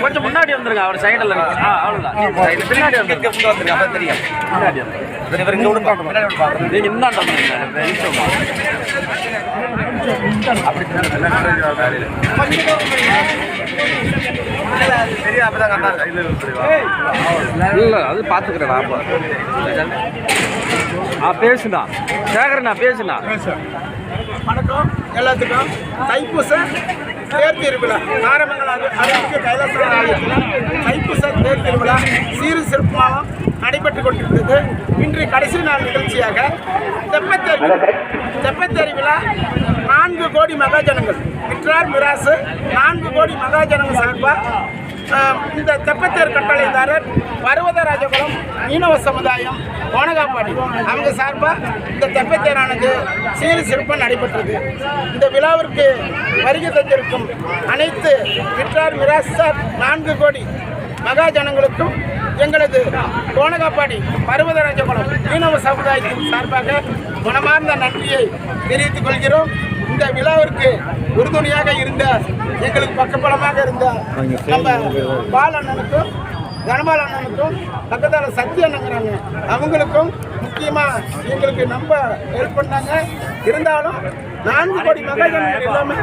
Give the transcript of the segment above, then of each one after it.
கொஞ்சம் முன்னாடி வந்துருங்க அவர் சைடில் அவ்வளோதான் பின்னாடி வந்துருங்க தெரியும் பின்னாடி வந்துருங்க நீங்க இந்தாண்ட வந்துருங்க வெளிச்சமா. இல்ல அது பாத்துக்கிறேன் அப்ப. ஆ பேசுனா சேகரண்ணா பேசுனா வணக்கம் எல்லாத்துக்கும். தைப்பூச தேர் திருவிழா நாரமங்கல அருள்மிகு கைலாச ஆலயத்தில் தைப்பூச தேர் திருவிழா சீரு சிறப்பாக நடைபெற்றுக் கொண்டிருந்தது. இன்று கடைசி நாள் நிகழ்ச்சியாக தெப்பத்தேரி தெப்பத்தேரி விழா நான்கு கோடி மகாஜனங்கள் விற்றார் மிராசு நான்கு கோடி மகாஜனங்கள் சார்பாக இந்த தெப்பத்தேர் கட்டளைதாரர் பர்வதராஜகுலம் மீனவ சமுதாயம் கோனகாப்பாடி அவங்க சார்பாக இந்த தெப்பத்தேரானது சீர் சிறப்பாக நடைபெற்றது. இந்த விழாவிற்கு வருகை தந்திருக்கும் அனைத்து விற்றார் மிராசார் நான்கு கோடி மகாஜனங்களுக்கும் எங்களது கோனகாப்பாடி பருவதராஜகுளம் மீனவ சமுதாயத்தின் சார்பாக குணமார்ந்த நன்றியை தெரிவித்துக் கொள்கிறோம். இந்த விழாவிற்கு உறுதுணையாக இருந்த எங்களுக்கு பக்கபலமாக இருந்த நம்ம பாலண்ணனுக்கும் தனபால் அண்ணனுக்கும் பக்கத்தால் சத்ய அண்ணங்கிறாங்க. அவங்களுக்கும் முக்கியமாக எங்களுக்கு ரொம்ப ஹெல்ப் பண்ணாங்க. இருந்தாலும் நான்கு கோடி மகள்கள் எல்லாமே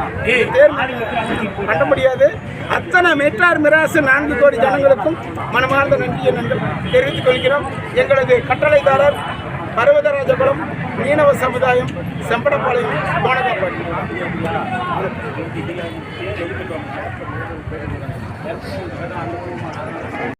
தேர்வு பண்ண முடியாது. அத்தனை மெட்ரார் மிராசு நான்கு கோடி ஜனங்களுக்கும் மனமார்ந்த நன்றியை நன்றி தெரிவித்துக் கொள்கிறோம். எங்களது கட்டளைதாரர் பர்வதராஜபுரம் மீனவ சமுதாயம் செம்படப்பாளையம் கோணகாப்பாடி